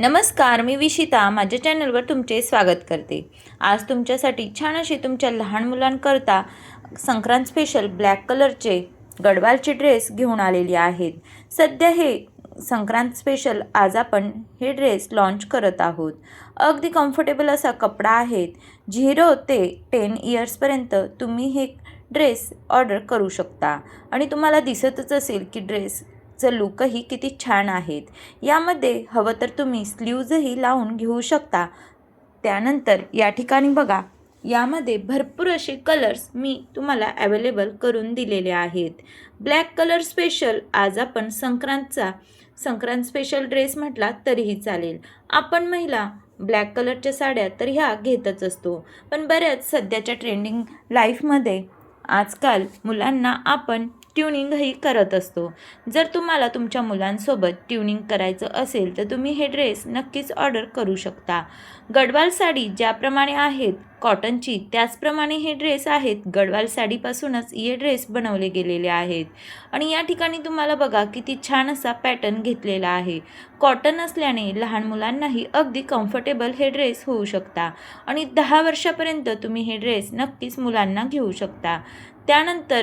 नमस्कार मी विशिता. माझ्या चॅनलवर तुमचे स्वागत करते. आज तुमच्यासाठी छान असे तुमच्या लहान मुलांकरता संक्रांत स्पेशल ब्लॅक कलरचे गडवालचे ड्रेस घेऊन आलेले आहेत. सध्या हे संक्रांत स्पेशल आज आपण हे ड्रेस लॉन्च करत आहोत. अगदी कम्फर्टेबल असा कपडा आहेत. झिरो ते टेन इयर्सपर्यंत तुम्ही हे ड्रेस ऑर्डर करू शकता. आणि तुम्हाला दिसतच असेल की ड्रेस चं लुकही किती छान आहेत. यामध्ये हवं तर तुम्ही स्लीव्जही लावून घेऊ शकता. त्यानंतर या ठिकाणी बघा यामध्ये भरपूर असे कलर्स मी तुम्हाला अवेलेबल करून दिलेले आहेत. ब्लॅक कलर स्पेशल आज आपण संक्रांतचा संक्रांत स्पेशल ड्रेस म्हटला तरीही चालेल. आपण महिला ब्लॅक कलरच्या साड्या तर ह्या घेतच असतो. पण बऱ्याच सध्याच्या ट्रेंडिंग लाईफमध्ये आजकाल मुलांना आपण ट्युनिंगही करत असतो. जर तुम्हाला तुमच्या मुलांसोबत ट्युनिंग करायचं असेल तर तुम्ही हे ड्रेस नक्कीच ऑर्डर करू शकता. गडवाल साडी ज्याप्रमाणे आहेत कॉटनची त्याचप्रमाणे हे ड्रेस आहेत गडवाल साडीपासूनच हे ड्रेस बनवले गेलेले आहेत. आणि या ठिकाणी तुम्हाला बघा किती छान असा पॅटर्न घेतलेला आहे. कॉटन असल्याने लहान मुलांनाही अगदी कम्फर्टेबल हे ड्रेस होऊ शकता. आणि दहा वर्षापर्यंत तुम्ही हे ड्रेस नक्कीच मुलांना घेऊ शकता. त्यानंतर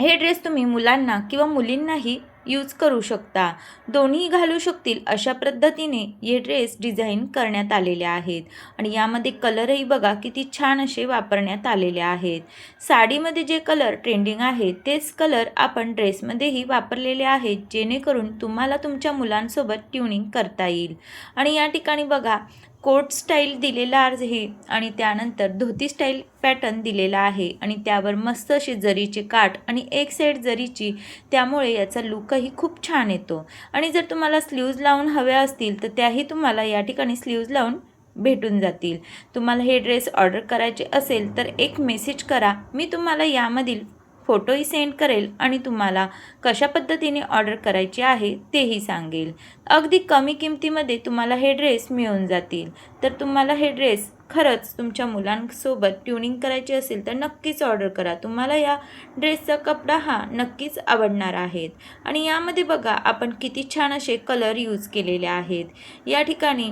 हे ड्रेस तुम्ही मुलांना किंवा मुलींनाही यूज करू शकता. दोन्ही घालू शकतील अशा पद्धतीने हे ड्रेस डिझाईन करण्यात आलेले आहेत. आणि यामध्ये कलरही बघा किती छान असे वापरण्यात आलेले आहेत. साडीमध्ये जे कलर ट्रेंडिंग आहे तेच कलर आपण ड्रेसमध्येही वापरलेले आहेत जेणेकरून तुम्हाला तुमच्या मुलांसोबत ट्युनिंग करता येईल. आणि या ठिकाणी बघा कोट स्टाईल दिलेला आहे आणि त्यानंतर धोती स्टाईल पॅटर्न दिलेला आहे आणि त्यावर मस्त अशी जरीची काठ आणि एक साईड जरीची त्यामुळे याचा लुकही खूप छान येतो. आणि जर तुम्हाला स्लीव्ज लावून हव्या असतील तर त्याही तुम्हाला या ठिकाणी स्लीव्ज लावून भेटून जातील. तुम्हाला हे ड्रेस ऑर्डर करायचे असेल तर एक मेसेज करा. मी तुम्हाला यामधील फोटोही सेंड करेल आणि तुम्हाला कशा पद्धतीने ऑर्डर करायची आहे तेही सांगेल. अगदी कमी किमतीमध्ये तुम्हाला हे ड्रेस मिळून जातील. तर तुम्हाला हे ड्रेस खरंच तुमच्या मुलांसोबत ट्युनिंग करायची असेल तर नक्कीच ऑर्डर करा. तुम्हाला या ड्रेसचा कपडा हा नक्कीच आवडणार आहेत. आणि यामध्ये बघा आपण किती छान असे कलर यूज केलेले आहेत. या ठिकाणी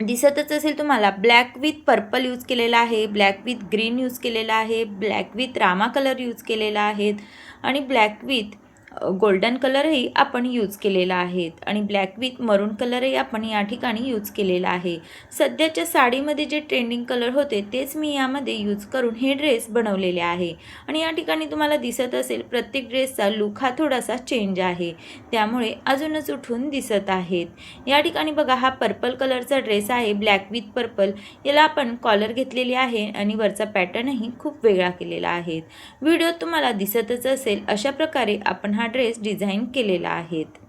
दिसतच असेल तुम्हाला. ब्लॅक विथ पर्पल यूज केलेला आहे ब्लॅक विथ ग्रीन यूज केलेला आहे ब्लॅक विथ रामा कलर यूज केलेला आहेत आणि ब्लॅक विथ गोल्डन कलरही आपण यूज केलेला आहेत आणि ब्लॅक विथ मरून कलरही आपण या ठिकाणी यूज केलेला आहे. सध्याच्या साडीमध्ये जे ट्रेंडिंग कलर होते तेच मी यामध्ये यूज करून हे ड्रेस बनवलेले आहे. आणि या ठिकाणी तुम्हाला दिसत असेल प्रत्येक ड्रेसचा लुक हा थोडासा चेंज आहे. त्यामुळे अजूनच उठून दिसत आहेत. या ठिकाणी बघा हा पर्पल कलरचा ड्रेस आहे ब्लॅक विथ पर्पल याला आपण कॉलर घेतलेली आहे आणि वरचा पॅटर्नही खूप वेगळा केलेला आहे. व्हिडिओ तुम्हाला दिसतच असेल अशा प्रकारे आपण हा ड्रेस डिझाईन केलेला आहेत.